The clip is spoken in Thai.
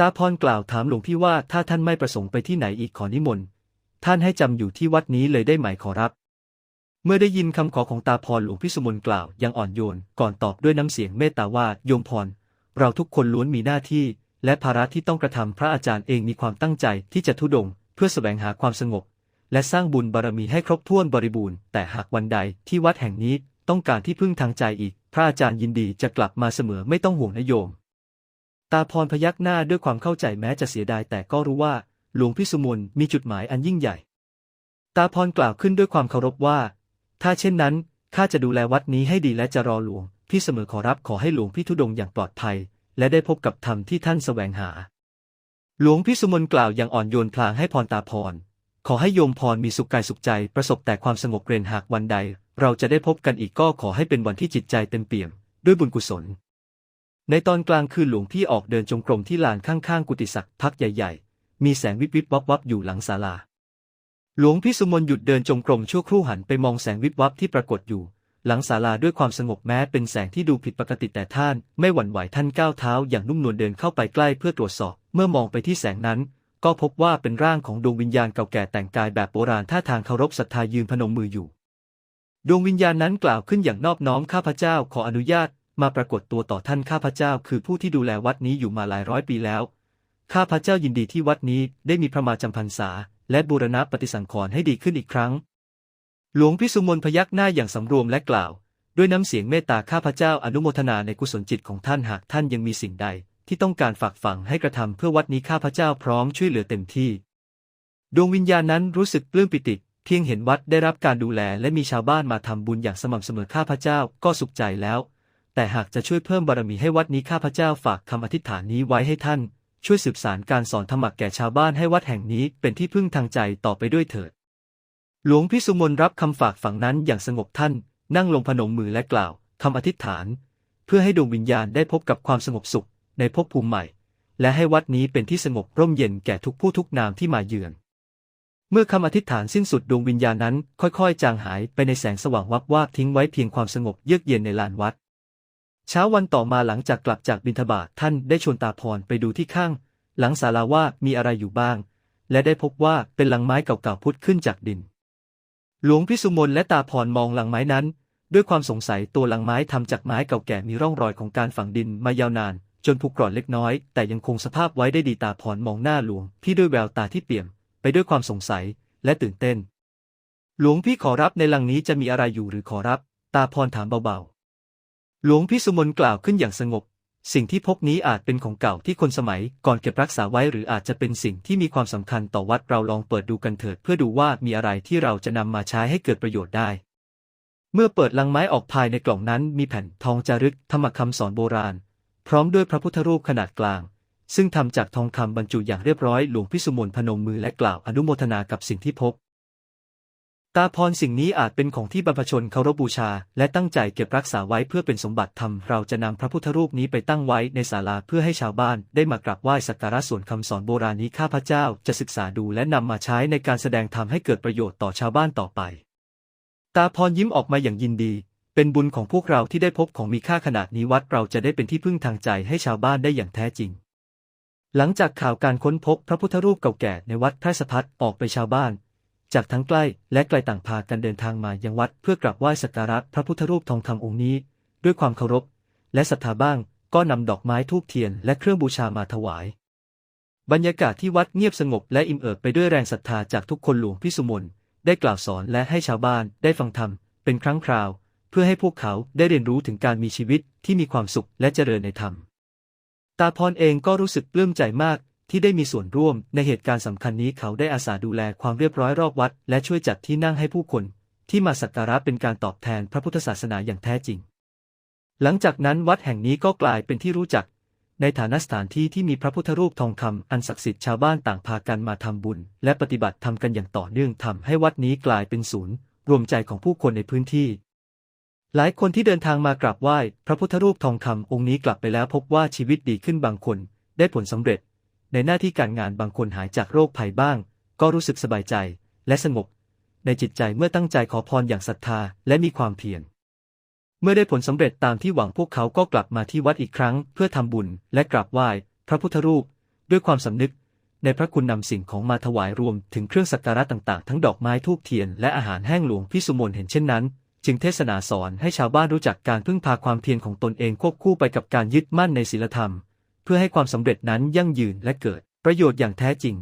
ตาพรกล่าวถามหลวงพี่ว่าถ้าท่านไม่ประสงค์ไปที่ไหนอีกขอนิมนต์ท่านให้จำอยู่ที่วัดนี้เลยได้ไหมขอรับ เมื่อได้ยินคำขอของตาพรหลวงพี่สุมนกล่าวยังอ่อนโยนก่อนตอบด้วยน้ำเสียงเมตตาว่าโยมพร เราทุกคนล้วนมีหน้าที่ และภาระที่ต้องกระทำพระอาจารย์เองมีความตั้งใจที่จะทุดง เพื่อแสวงหาความสงบ และสร้างบุญบารมีให้ครบถ้วนบริบูรณ์แต่หากวันใดที่วัดแห่งนี้ต้องการที่พึ่งทางใจอีก พระอาจารย์ยินดีจะกลับมาเสมอไม่ต้องห่วงนะโยม ตาพรพยักหน้าด้วยความเข้าใจแม้จะเสียดายแต่ก็รู้ว่า หลวงพี่สุมนมีจุดหมายอันยิ่งใหญ่ ตาพรกล่าวขึ้นด้วยความเคารพว่า ถ้าเช่นนั้นข้าจะดูแลวัดนี้ให้ดีและจะรอหลวงพี่เสมอขอรับขอให้หลวงพี่ทุดงอย่างปลอดภัย และได้พบกับธรรมที่ท่านแสวงหา หลวงพี่สุมนกล่าวอย่างอ่อนโยนพลางให้พรตาพรขอให้โยมพรมีสุขกายสุขใจประสบแต่ความสงบเรนหากวันใด เราจะได้พบกันอีกก็ขอให้เป็นวันที่จิตใจเต็มเปี่ยม ด้วยบุญกุศล ในตอนกลางคืนหลวงพี่ออกเดินจงกรมที่ลานข้างๆ กุฏิศักดิ์พักใหญ่ๆ มีแสงวิบวิบวับวับอยู่หลังศาลา หลวงพี่สุมนหยุดเดินจงกรมชั่วครู่หันไปมองแสงวิบวับที่ปรากฏอยู่ หลังศาลาด้วยความสงบแม้เป็นแสงที่ดูผิดปกติแต่ท่าน ไม่หวั่นไหวท่านก้าวเท้าอย่างนุ่มนวลเดินเข้าไปใกล้เพื่อตรวจสอบ เมื่อมองไปที่แสงนั้น ก็พบว่าเป็นร่างของดวงวิญญาณเก่าแก่แต่งกายแบบโบราณท่าทางเคารพศรัทธายืนพนมมืออยู่ ดวงวิญญาณนั้นกล่าวขึ้นอย่างนอบน้อมข้าพเจ้าขออนุญาต มาปรากฏตัวต่อท่านข้าพเจ้า คือผู้ที่ดูแลวัดนี้อยู่มาหลายร้อยปีแล้ว ข้าพเจ้ายินดีที่วัดนี้ได้มีพระมาจำพรรษา และบูรณะปฏิสังขรณ์ให้ดีขึ้นอีกครั้ง หลวงพิสุมนพยักหน้าอย่างสำรวมและกล่าว ด้วยน้ำเสียงเมตตาข้าพเจ้าอนุโมทนาในกุศลจิตของท่านหากท่านยังมีสิ่งใด ที่ต้องการฝากฝังให้กระทำเพื่อวัดนี้ข้าพเจ้าพร้อมช่วยเหลือเต็มที่ ดวงวิญญาณนั้นรู้สึกปลื้มปิติเพียงเห็นวัดได้รับการดูแลและมีชาวบ้านมาทำบุญอย่างสม่ำเสมอข้าพเจ้าก็สุขใจแล้ว แต่หากจะช่วยเพิ่มบารมีให้วัดนี้ข้าพเจ้าฝากคำอธิษฐานนี้ไว้ให้ท่าน ช่วยสืบสานการสอนธรรมะแก่ชาวบ้านให้วัดแห่งนี้เป็นที่พึ่งทางใจต่อไปด้วยเถิด หลวงพิสุมนรับคำฝากฝังนั้นอย่างสงบท่าน นั่งลงพนมมือและกล่าวคำอธิษฐาน เพื่อให้ดวงวิญญาณได้พบกับความสงบสุขในภพภูมิใหม่ และให้วัดนี้เป็นที่สงบร่มเย็นแก่ทุกผู้ทุกนามที่มาเยือน เมื่อคำอธิษฐานสิ้นสุดดวงวิญญาณนั้น ค่อยๆ จางหายไปในแสงสว่างวับวาบทิ้งไว้เพียงความสงบเยือกเย็นในลานวัด เช้าวันต่อมาหลังจากกลับจากบิณฑบาตท่านได้ชวนตาพรไปดูที่ข้าง หลังศาลาว่ามีอะไรอยู่บ้าง และได้พบว่าเป็นหลังไม้เก่าๆพุทธขึ้นจากดิน หลวงพิสุมนและตาพรมองหลังไม้นั้น ด้วยความสงสัยตัวหลังไม้ทำจากไม้เก่าแก่มีร่องรอยของการฝังดินมายาวนาน จนผุกร่อนเล็กน้อย แต่ยังคงสภาพไว้ได้ดีตาพรมองหน้าหลวงพี่ด้วยแววตาที่เปี่ยม ไปด้วยความสงสัยและตื่นเต้น หลวงพี่ขอรับในหลังนี้จะมีอะไรอยู่หรือขอรับ ตาพรถามเบาๆ หลวงพี่สุมนกล่าวขึ้นอย่างสงบ สิ่งที่พบนี้อาจเป็นของเก่าที่คนสมัยก่อนเก็บรักษาไว้หรืออาจจะเป็นสิ่งที่มีความสำคัญต่อวัดเราลองเปิดดูกันเถิดเพื่อดูว่ามีอะไรที่เราจะนำมาใช้ให้เกิดประโยชน์ได้ เมื่อเปิดลังไม้ออกภายในกล่องนั้นมีแผ่นทองจารึกธรรมคำสอนโบราณ พร้อมด้วยพระพุทธรูปขนาดกลาง ซึ่งทำจากทองคำบรรจุอย่างเรียบร้อยหลวงพิสุมนพนมมือและกล่าวอนุโมทนากับสิ่งที่พบ ตาพรสิ่งนี้อาจเป็นของที่บรรพชนเคารพบูชา และตั้งใจเก็บรักษาไว้เพื่อเป็นสมบัติธรรม เราจะนำพระพุทธรูปนี้ไปตั้งไว้ในศาลาเพื่อให้ชาวบ้านได้มากราบไหว้สักการะส่วนคำสอนโบราณนี้ข้าพเจ้าจะศึกษาดูและนำมาใช้ในการแสดงธรรมให้เกิดประโยชน์ต่อชาวบ้านต่อไป ตาพรยิ้มออกมาอย่างยินดี เป็นบุญของพวกเราที่ได้พบของมีค่าขนาดนี้วัดเราจะได้เป็นที่พึ่งทางใจให้ชาวบ้านได้อย่างแท้จริงหลังจากข่าวการค้นพบพระพุทธรูปเก่าแก่ในวัดแพร่สะพัดออกไปชาวบ้าน จากทั้งใกล้และไกลต่างพากันเดินทางมายังวัดเพื่อกราบไหว้สักการะพระพุทธรูปทองคำองค์นี้ ด้วยความเคารพ และศรัทธาบ้างก็นำดอกไม้ทูบเทียนและเครื่องบูชามาถวาย บรรยากาศที่วัดเงียบสงบและอิ่มเอิบไปด้วยแรงศรัทธาจากทุกคนหลวงพิสุมนได้กล่าวสอนและให้ชาวบ้านได้ฟังธรรมเป็นครั้งคราว เพื่อให้พวกเขาได้เรียนรู้ถึงการมีชีวิตที่มีความสุขและเจริญในธรรมตาพรเองก็รู้สึกปลื้มใจมาก ที่ได้มีส่วนร่วมในเหตุการณ์สำคัญนี้เขาได้อาสาดูแลความเรียบร้อยรอบวัด และช่วยจัดที่นั่งให้ผู้คน ที่มาสักการะเป็นการตอบแทนพระพุทธศาสนาอย่างแท้จริง หลังจากนั้นวัดแห่งนี้ก็กลายเป็นที่รู้จัก ในฐานะสถานที่ที่มีพระพุทธรูปทองคำอันศักดิ์สิทธิ์ชาวบ้านต่างพากันมาทำบุญ และปฏิบัติทำกันอย่างต่อเนื่องทำให้วัดนี้กลายเป็นศูนย์ รวมใจของผู้คนในพื้นที่หลายคนที่เดินทางมากราบไหว้ พระพุทธรูปทองคำองค์นี้กลับไปแล้วพบว่าชีวิตดีขึ้นบางคน ได้ผลสำเร็จ ในหน้าที่การงานบางคนหายจากโรคภัยบ้าง ก็รู้สึกสบายใจและสงบในจิตใจเมื่อตั้งใจขอพรอย่างศรัทธาและมีความเพียรเมื่อได้ผลสำเร็จตามที่หวังพวกเขาก็กลับมาที่วัดอีกครั้ง เพื่อทำบุญและกราบไหว้พระพุทธรูป ด้วยความสำนึก ในพระคุณนำสิ่งของมาถวายรวมถึงเครื่องสักการะต่างๆ ทั้งดอกไม้ทูบเทียนและอาหารแห้งหลวงพิสุมนเห็นเช่นนั้น จึงเทศนาสอนให้ชาวบ้านรู้จักการพึ่งพาความเพียรของตนเองควบคู่ไปกับการยึดมั่นในศีลธรรม พื่อให้ความสำเร็จนั้นยั่งยืนและเกิดประโยชน์อย่างแท้จริง